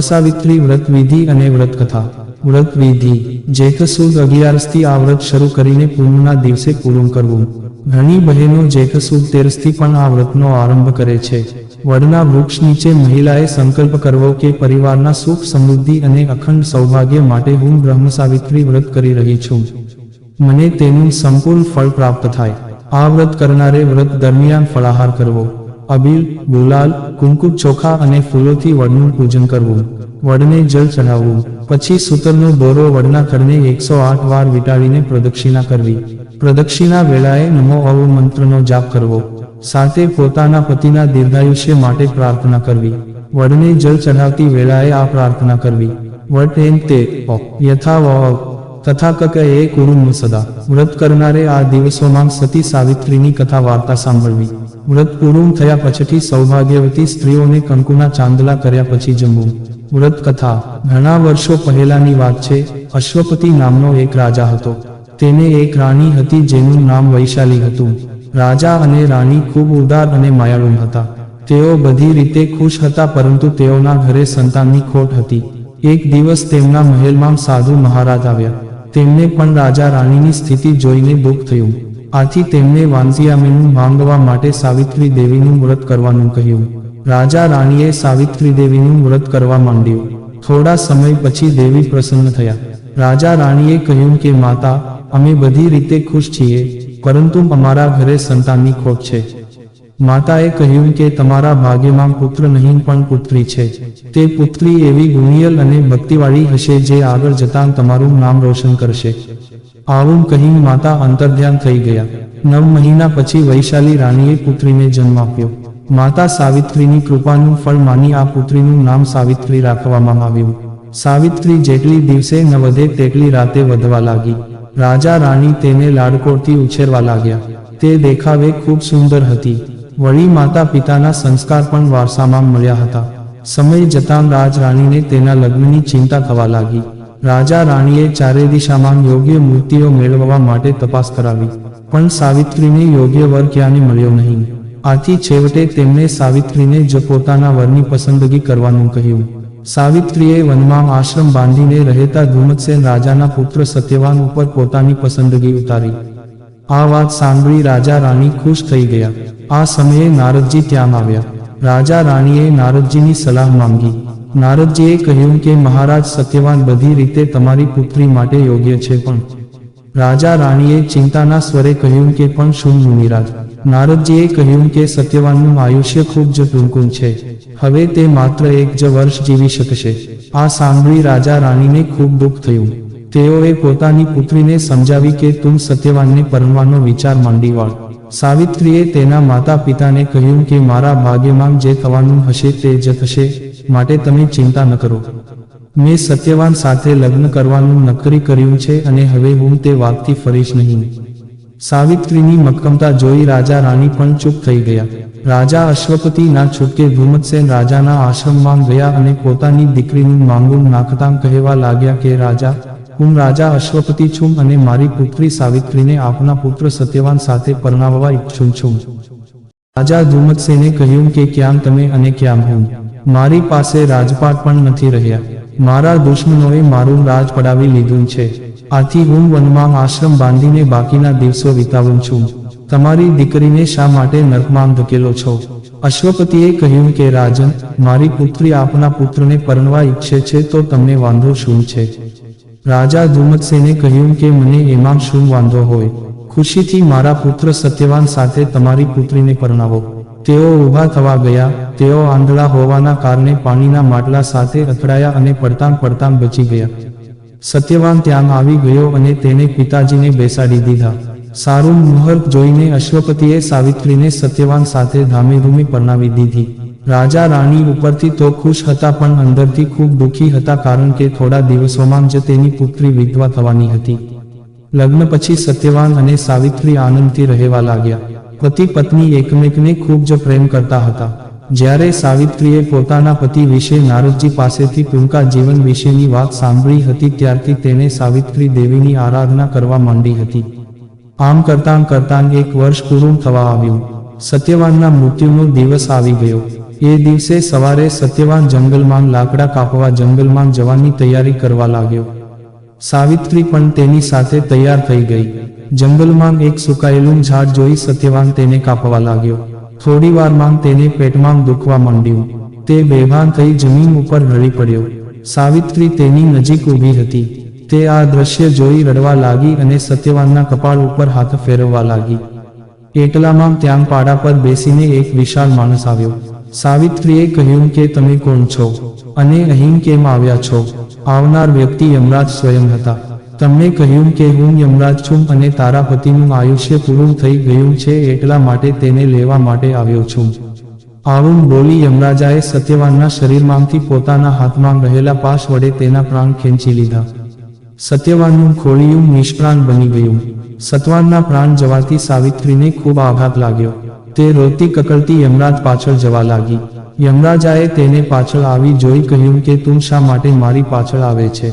સાવિત્રી વ્રત વિધિ અને વ્રત કથા વ્રત વિધિ જેઠ સુદ અગિયારસથી આ વ્રત શરૂ કરીને પૂર્ણના દિવસે પૂરું કરવું. ઘણી બહેનો જેઠ સુદ તેરસથી પણ આ વ્રતનો આરંભ કરે છે. વડના વૃક્ષ નીચે મહિલાએ સંકલ્પ કરવો કે પરિવારના સુખ સમૃદ્ધિ અને અખંડ સૌભાગ્ય માટે હું બ્રહ્મ સાવિત્રી વ્રત કરી રહી છું. મને તેનું સંપૂર્ણ ફળ પ્રાપ્ત થાય. આ વ્રત કરનારે વ્રત દરમિયાન ફળાહાર કરવો. અબીલ, ગુલાલ કુંકુ ચોખા અને ફૂલોથી વડનું પૂજન કરવું. વડને જળ ચઢાવવું. પછી સૂતરનો દોરો વડના થડને એકસો આઠ વાર વીંટાળીને પ્રદક્ષિણા કરવી. પ્રદક્ષિણા વેળાએ નમો અવ મંત્રનો જાપ કરવો. સાથે પોતાના પતિના દીર્ઘાયુષ્ય માટે પ્રાર્થના કરવી. વડને જળ ચઢાવતી વેળાએ આ પ્રાર્થના કરવી. વટ એમ તે યથા તથા કક એ કુરુમ સદા. વ્રત કરનારે આ દિવસોમાં સતી સાવિત્રીની કથા વાર્તા સાંભળવી. વ્રત પૂરું થયા પછીથી સૌભાગ્યવતી સ્ત્રીઓને કંકુના ચાંદલા કર્યા પછી જમવું. વ્રત કથા. ઘણા વર્ષો પહેલાની વાત છે, અશ્વપતિ નામનો એક રાજા હતો. તેને એક રાણી હતી જેનું નામ વૈશાલી હતું. રાજા અને રાણી ખૂબ ઉદાર અને માયાળુ હતા. તેઓ બધી રીતે ખુશ હતા પરંતુ તેઓના ઘરે સંતાનની ખોટ હતી. એક દિવસ તેમના મહેલમાં સાધુ મહારાજ આવ્યા. તેમને પણ રાજા રાણીની સ્થિતિ જોઈને દુઃખ થયું. આથી તેમને વાંસિયામીનું માંગવા માટે સાવિત્રી દેવીનું વ્રત કરવાનું કહ્યું. રાજા રાણીએ સાવિત્રી દેવીનું વ્રત કરવા માંડ્યું. થોડા સમય પછી દેવી પ્રસન્ન થયા. રાજા રાણીએ કહ્યું કે, માતા, અમે બધી રીતે ખુશ છીએ, પરંતુ અમારા ઘરે સંતાનની ખોટ છે. માતાએ કહ્યું કે તમારા ભાગ્યમાં પુત્ર નહીં, પણ પુત્રી છે. તે પુત્રી એવી ગુણિયલ અને ભક્તિવાળી હશે જે આગળ જતાં તમારું નામ રોશન કરશે. આવું કહી માતા અંતર્ધ્યાન થઈ ગયા. નવ મહિના પછી વૈશાલી રાણીએ પુત્રીને જન્મ આપ્યો. માતા સાવિત્રીની કૃપાનું ફળ માની આ પુત્રીનું નામ સાવિત્રી રાખવામાં આવ્યું. સાવિત્રી જેટલી દિવસે ન વધે તેટલી રાતે વધવા લાગી. રાજા રાણી તેને લાડકોડથી ઉછેરવા લાગ્યા. તે દેખાવે ખૂબ સુંદર હતી. વળી માતા પિતાના સંસ્કાર પણ વારસામાં મળ્યા હતા. સમય જતાં રાજ રાણીને તેના લગ્નની ચિંતા થવા લાગી. રાજા રાણીએ ચારે દિશામાં યોગ્ય મૂર્તિઓ મેળવવા માટે તપાસ કરાવી, પણ સાવિત્રીને યોગ્ય વર ક્યાંને મળ્યો નહીં. આથી છેવટે તેમણે સાવિત્રીને જ પોતાના વરની પસંદગી કરવાનું કહ્યું. સાવિત્રીએ વનમાં આશ્રમ બાંધીને રહેતા ધુમતસેન રાજાના પુત્ર સત્યવાન ઉપર પોતાની પસંદગી ઉતારી. આ વાત સાંભળી રાજા રાણી ખુશ થઈ ગયા. આ સમયે નારદજી ત્યાં આવ્યા. રાજા રાણીએ નારદજીની સલાહ માંગી. નારદજીએ કહ્યું કે મહારાજ સત્યવાન બધી રીતે તમારી પુત્રી માટે યોગ્ય છે પણ. રાજા રાણીએ ચિંતાના સ્વરે કહ્યું કે પણ શું મુનિરાજ. નારદજીએ કહ્યું કે સત્યવાનનું આયુષ્ય ખૂબ જ ટૂંકું છે. હવે તે માત્ર એક જ વર્ષ જીવી શકશે. આ સાંભળી રાજા રાણીને ખૂબ દુઃખ થયું. તેઓએ પોતાની પુત્રીને સમજાવી કે તું સત્યવાનને પરણવાનો વિચાર માંડી વાળ. સાવિત્રીએ તેના માતા પિતાને કહ્યું કે, મારા ભાગ્યમાં જે થવાનું હશે તે જ થશે, માટે તમે ચિંતા ન કરો. મેં સત્યવાન સાથે લગ્ન કરવાનું નક્કી કર્યું છે અને હવે હું તે વાતથી ફરીશ નહીં. સાવિત્રીની મક્કમતા જોઈ રાજા રાણી પણ ચૂપ થઈ ગયા. રાજા અશ્વપતિના છૂટકે ભૂમતસેન રાજાના આશ્રમમાં ગયા અને પોતાની દીકરીનું માંગું નાખતા કહેવા લાગ્યા કે, રાજા હું રાજા અશ્વપતિ છું અને મારી પુત્રી સાવિત્રીને આપના પુત્ર સત્યવાન સાથે પરણાવવા ઈચ્છું છું. રાજા ધુમતસેને કહ્યું કે ક્યાં તમે અને ક્યાં હું? મારી પાસે રાજપાટ પણ નથી રહ્યા. મારા દુશ્મનોએ મારું રાજ પડાવી લીધું છે. આથી હું વનમાં આશ્રમ બાંધીને બાકીના દિવસો વિતાવું છું. તમારી દીકરીને શા માટે નર્કમાં ધકેલો છો? અશ્વપતિએ કહ્યું કે, રાજન, મારી પુત્રી આપના પુત્રને પરણવા ઈચ્છે છે તો તમને વાંધો શું છે? રાજા ધુમતસેને કહ્યું કે મને એમાં શું વાંધો હોય? ખુશીથી મારા પુત્ર સત્યવાન સાથે તમારી પુત્રીને પરણાવો. તેઓ ઊભા થવા ગયા. તેઓ આંધળા હોવાના કારણે પાણીના માટલા સાથે અથડાયા અને પડતાં પડતાં બચી ગયા. સત્યવાન ત્યાં આવી ગયો અને તેને પિતાજીને બેસાડી દીધા. સારું મુહૂર્ત જોઈને અશ્વપતિએ સાવિત્રીને સત્યવાન સાથે ધામીધૂમી પરણાવી દીધી. રાજા રાણી ઉપરથી તો ખુશ હતા પણ અંદરથી ખૂબ દુઃખી હતા કારણ કે થોડા દિવસોમાં જ તેની પુત્રી વિધવા થવાની હતી. લગ્ન પછી સત્યવાન અને સાવિત્રી આનંદથી રહેવા લાગ્યા. પતિ પત્ની એકમેકને ખૂબ જ પ્રેમ કરતા હતા. જ્યારે સાવિત્રીએ પોતાના પતિ વિશે નારદજી પાસેથી ટૂંકા જીવન વિશેની વાત સાંભળી હતી ત્યારથી તેને સાવિત્રી દેવીની આરાધના કરવા માંડી હતી. આમ કરતાં કરતાં એક વર્ષ પૂરું થવા આવ્યું. સત્યવાનના મૃત્યુનો દિવસ આવી ગયો. એ દિવસે સવારે સત્યવાન જંગલમાં લાકડા કાપવા જંગલમાં જવાની તૈયારી કરવા લાગ્યો. સાવિત્રી પણ તેની સાથે તૈયાર થઈ ગઈ. જંગલમાં એક સુકાયેલું ઝાડ જોઈ સત્યવાન તેને કાપવા લાગ્યો. થોડી વારમાં તેને પેટમાં દુખવા માંડ્યું. તે બેભાન થઈ જમીન ઉપર રડી પડ્યો. સાવિત્રી તેની નજીક ઊભી હતી. તે આ દ્રશ્ય જોઈ રડવા લાગી અને સત્યવાનના કપાળ ઉપર હાથ ફેરવવા લાગી. એકલામાં ત્યાં પાડા પર બેસીને એક વિશાળ માણસ આવ્યો. સાવિત્રીએ કહ્યું કે તમે કોણ છો અને અહીં કેમ આવ્યા છો? આવનાર વ્યક્તિ યમરાજ સ્વયં હતા. તમને કહ્યું કે હું યમરાજ છું અને તારા પતિનું આયુષ્ય પૂરું થઈ ગયું છે એટલા માટે તેને લેવા માટે આવ્યો છું. આવું બોલી યમરાજાએ સત્યવાનના શરીરમાંથી પોતાના હાથમાં રહેલા પાશ વડે તેના પ્રાણ ખેંચી લીધા. સત્યવાનનું ખોળિયું નિષ્પ્રાણ બની ગયું. સત્વાનના પ્રાણ જવાથી સાવિત્રીને ખૂબ આઘાત લાગ્યો. તે રોતી કકળતી યમરાજ પાછળ જવા લાગી. યમરાજાએ તેને પાછળ આવી જોઈ કહ્યું કે તું શા માટે મારી પાછળ આવે છે?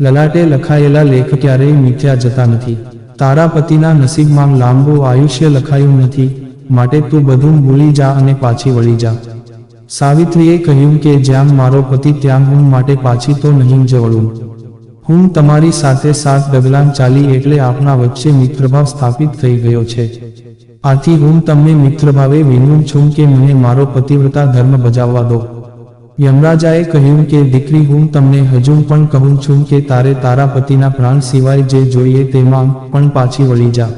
લલાટે લખાયેલા લેખ ક્યારેય મીઠ્યા જતા નથી. તારા પતિના નસીબમાં લાંબુ આયુષ્ય લખાયું નથી. માટે તું બધું ભૂલી જા અને પાછી વળી જા. સાવિત્રીએ કહ્યું કે જ્યાં મારો પતિ ત્યાં હું માટે પાછી તો નહીં જ હું તમારી સાથે સાત ડગલાં ચાલી એટલે આપના વચ્ચે મિત્રભાવ સ્થાપિત થઈ ગયો છે. આથી હું તમને મિત્રભાવે વિનવું છું કે મને મારો પતિવ્રતા ધર્મ બજાવવા દો. યમરાજાએ કહ્યું કે, દીકરી, હું તમને હજુ પણ કહું છું કે તારે તારા પતિના પ્રાણ સિવાય જે જોઈએ તેમાં પણ પાછી વળી જા.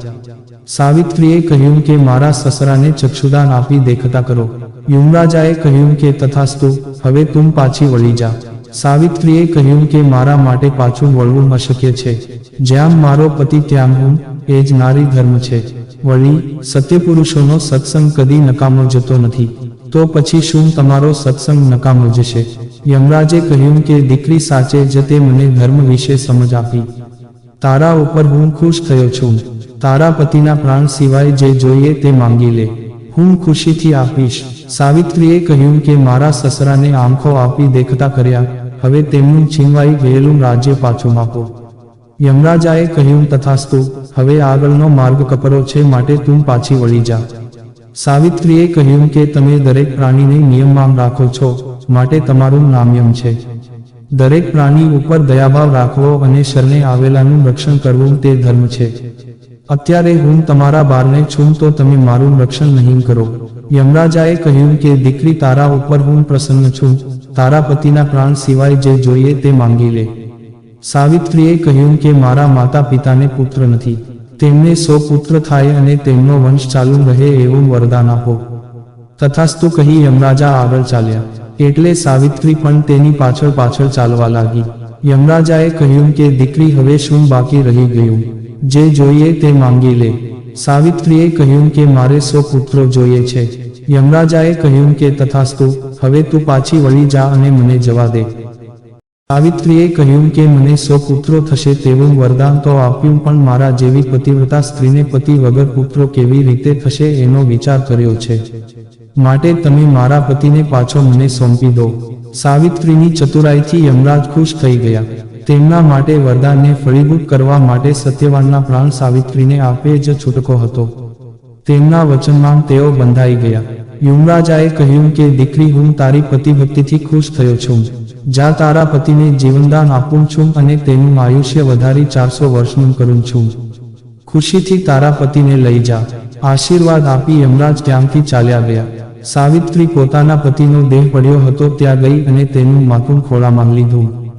સાવિત્રીએ કહ્યું કે, મારા સસરાને ચક્ષુદાન આપી દેખતા કરો. યુમરાજાએ કહ્યું કે, તથાસ્તુ, હવે તું પાછી વળી જા. સાવિત્રીએ કહ્યું કે, મારા માટે પાછું વળવું અશક્ય છે. જ્યાં મારો પતિ ત્યાં હું, એ જ નારી ધર્મ છે. વળી, સત્યપુરુષોનો સત્સંગ કદી નકામો જતો નથી. તો પછી શું તમારો સત્સંગ નકામો જશે? યમરાજે કહ્યું કે, દીકરી સાચે જ તે મને ધર્મ વિશે સમજ આપી. તારા ઉપર હું ખુશ થયો છું. તારા પતિના પ્રાણ સિવાય જે જોઈએ તે માંગી લે. હું ખુશીથી આપીશ. સાવિત્રીએ કહ્યું કે, મારા સસરાને આંખો આપી દેખતા કર્યા. હવે તેમનું છીનવાઈ ગયેલું રાજ્ય પાછું આપો યમરાજાએ કહ્યું, તથાસ્તુ, હવે આગળનો માર્ગ કપરો છે, માટે તું પાછી વળી જા. સાવિત્રીએ કહ્યું કે, તમે દરેક પ્રાણીને નિયમમાં રાખો છો, માટે તમારું નામ્યમ છે. દરેક પ્રાણી ઉપર દયાભાવ રાખવો અને શરણે આવેલાનું રક્ષણ કરવું તે ધર્મ છે. અત્યારે હું તમારા બારને છું, તો તમે મારું રક્ષણ નહીં કરો. યમરાજાએ કહ્યું કે, દીકરી તારા ઉપર હું પ્રસન્ન છું. તારા પતિના પ્રાણ સિવાય જે જોઈએ તે માંગી લે. સાવિત્રીએ કહ્યું કે મારા માતા પિતાને પુત્ર નથી. તેમને સો પુત્ર થાય અને તેમનો વંશ ચાલુ રહે એવું વરદાન આપો. તથાસ્તુ કહી યમરાજા આગળ ચાલ્યા. એટલે સાવિત્રી પણ તેની પાછળ પાછળ ચાલવા લાગી. યમરાજાએ કહ્યું કે દીકરી હવે શું બાકી રહી ગયું? જે જોઈએ તે માંગી લે. સાવિત્રીએ કહ્યું કે મારે સો પુત્રો જોઈએ છે. યમરાજાએ કહ્યું કે તથાસ્તુ, હવે તું પાછી વળી જા અને મને જવા દે. સાવિત્રીએ કહ્યું કે, મને સો પુત્રો થશે તેવું વરદાન તો આપ્યું, પણ મારા જેવી પતિવ્રતા સ્ત્રીને પતિ વગર પુત્રો કેવી રીતે થશે એનો વિચાર કર્યો છે. માટે તમે મારા પતિને પાછો મને સોંપી દો. સાવિત્રીની ચતુરાઈથી યમરાજ ખુશ થઈ ગયા. તેમના માટે વરદાનને ફળીભૂત કરવા માટે સત્યવાનના પ્રાણ સાવિત્રીને આપે જ છૂટકો હતો. તેમના વચનમાં તેઓ બંધાઈ ગયા. યુમરાજાએ કહ્યું કે, દીકરી, હું તારી પતિભક્તિથી ખુશ થયો છું. જા તારા પતિને જીવનદાન આપું છું અને તેનું આયુષ્ય વધારી ચારસો વર્ષનું કરું છું. ખુશીથી તારા પતિને લઈ જા. આશીર્વાદ આપી યમરાજ ત્યાંથી ચાલ્યા ગયા. સાવિત્રી પોતાના પતિનો દેહ પડ્યો હતો ત્યાં ગઈ અને તેનું માથું ખોળામાં લીધું.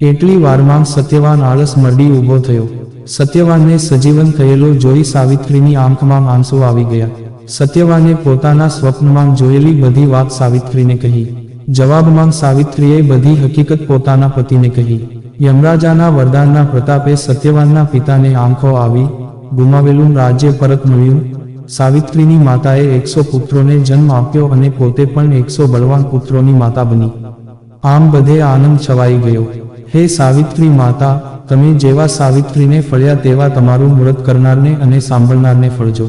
એટલી વારમાં સત્યવાન આળસ મરડી ઊભો થયો. સત્યવાનને સજીવન થયેલો જોઈ સાવિત્રીની આંખમાં આંસુ આવી ગયા. સત્યવાને પોતાના સ્વપ્નમાં જોયેલી બધી વાત સાવિત્રીને કહી. જવાબમાં સાવિત્રીએ બધી હકીકત પોતાના પતિને કહી. યમરાજાના વરદાનના પ્રતાપે સત્યવાનના પિતાને આંખો આવી, ગુમાવેલું રાજ્ય પરત મળ્યું. સાવિત્રીની માતાએ એકસો પુત્રોને જન્મ આપ્યો અને પોતે પણ એકસો બળવાન પુત્રોની માતા બની. આમ બધે આનંદ છવાઈ ગયો. હે સાવિત્રી માતા, તમે જેવા સાવિત્રીને ફળ્યા તેવા તમારું મુરત કરનારને અને સાંભળનારને ફળજો.